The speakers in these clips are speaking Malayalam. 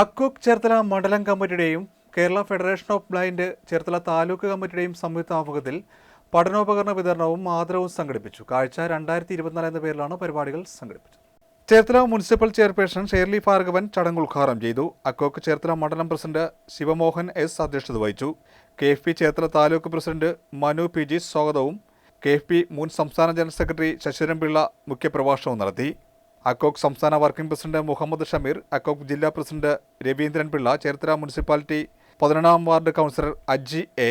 അക്കോക് ചേർത്തല മണ്ഡലം കമ്മിറ്റിയുടെയും Kerala federation of blind Cherthala taluk കമ്മിറ്റിയുടെയും സംയുക്ത ആഭിമുഖ്യത്തിൽ പഠനോപകരണ വിതരണവും ആദരവും സംഘടിപ്പിച്ചു. കാഴ്ച രണ്ടായിരത്തി ഇരുപത്തിനാല് എന്ന പേരിലാണ് പരിപാടികൾ സംഘടിപ്പിച്ചത്. Cherthala municipal chairperson Shirley Bhargavan ചടങ്ങ് ഉദ്ഘാടനം ചെയ്തു. അക്കോക്ക് ചേർത്തല മണ്ഡലം പ്രസിഡന്റ് ശിവമോഹൻ എസ് അധ്യക്ഷത വഹിച്ചു. K F P Cherthala taluk president Manu P G സ്വാഗതവും കെ എഫ് പി മുൻ സംസ്ഥാന ജനറൽ സെക്രട്ടറി ശശിധരൻ പിള്ള മുഖ്യപ്രഭാഷണവും നടത്തി. അക്കോക് സംസ്ഥാന വർക്കിംഗ് പ്രസിഡന്റ് മുഹമ്മദ് ഷമീർ അക്കോക് ജില്ലാ പ്രസിഡന്റ് രവീന്ദ്രൻ പിള്ള ചേർത്തല മുനിസിപ്പാലിറ്റി പതിനൊന്നാം ward councillor Aji A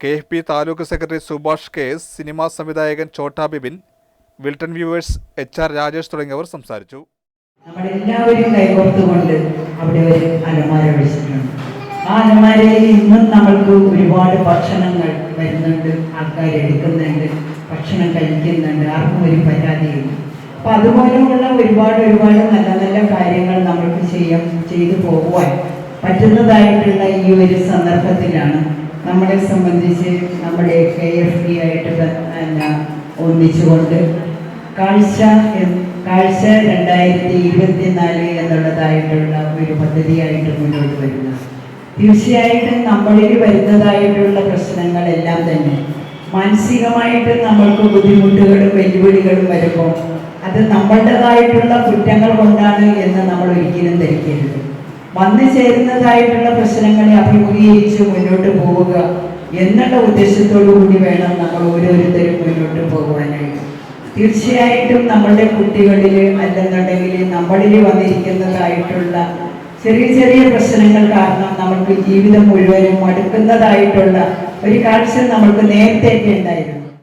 K F P taluk secretary Subhash K S cinema സംവിധായകൻ Chotta Bibin Wilton viewers H R Rajesh തുടങ്ങിയവർ സംസാരിച്ചു. അവിടെ ഒരു ആ അലമാരയിൽ ഇന്നും നമ്മൾക്ക് ഒരുപാട് ഭക്ഷണങ്ങൾ വരുന്നുണ്ട്. ആൾക്കാർ എടുക്കുന്നുണ്ട് ഭക്ഷണം കഴിക്കുന്നുണ്ട്. ആർക്കും ഒരു പരാതിയില്ല. അപ്പം അതുപോലെയുള്ള ഒരുപാട് ഒരുപാട് നല്ല നല്ല കാര്യങ്ങൾ നമ്മൾക്ക് ചെയ്യാം ചെയ്തു പോകുവാൻ പറ്റുന്നതായിട്ടുള്ള ഈ ഒരു സന്ദർഭത്തിലാണ് നമ്മളെ സംബന്ധിച്ച് നമ്മുടെ കെ എഫ് ഡി ആയിട്ട് ഒന്നിച്ചുകൊണ്ട് കാഴ്ച കാഴ്ച രണ്ടായിരത്തി ഇരുപത്തിനാല് എന്നുള്ളതായിട്ടുള്ള ഒരു പദ്ധതിയായിട്ട് മുന്നോട്ട് വരുന്നത്. തീർച്ചയായിട്ടും നമ്മളിൽ വരുന്നതായിട്ടുള്ള പ്രശ്നങ്ങളെല്ലാം തന്നെ മാനസികമായിട്ട് നമ്മൾക്ക് ബുദ്ധിമുട്ടുകളും വെല്ലുവിളികളും വരുമ്പോൾ അത് നമ്മളുടേതായിട്ടുള്ള കുറ്റങ്ങൾ കൊണ്ടാണ് എന്ന് നമ്മൾ ഒരിക്കലും ധരിക്കരുത്. വന്നു ചേരുന്നതായിട്ടുള്ള പ്രശ്നങ്ങളെ അഭിമുഖീകരിച്ച് മുന്നോട്ട് പോവുക എന്നുള്ള ഉദ്ദേശത്തോടു കൂടി വേണം നമ്മൾ ഓരോരുത്തരും മുന്നോട്ട് പോകുവാനായിട്ട് തീർച്ചയായിട്ടും നമ്മളുടെ കുട്ടികളിൽ അല്ലെന്നുണ്ടെങ്കിൽ നമ്മളിൽ വന്നിരിക്കുന്നതായിട്ടുള്ള ചെറിയ ചെറിയ പ്രശ്നങ്ങൾ കാരണം നമുക്ക് ജീവിതം മുഴുവനും മടുക്കുന്നതായിട്ടുള്ള ഒരു കാഴ്ച നമ്മൾക്ക് നേരത്തെ ഉണ്ടായിരുന്നു.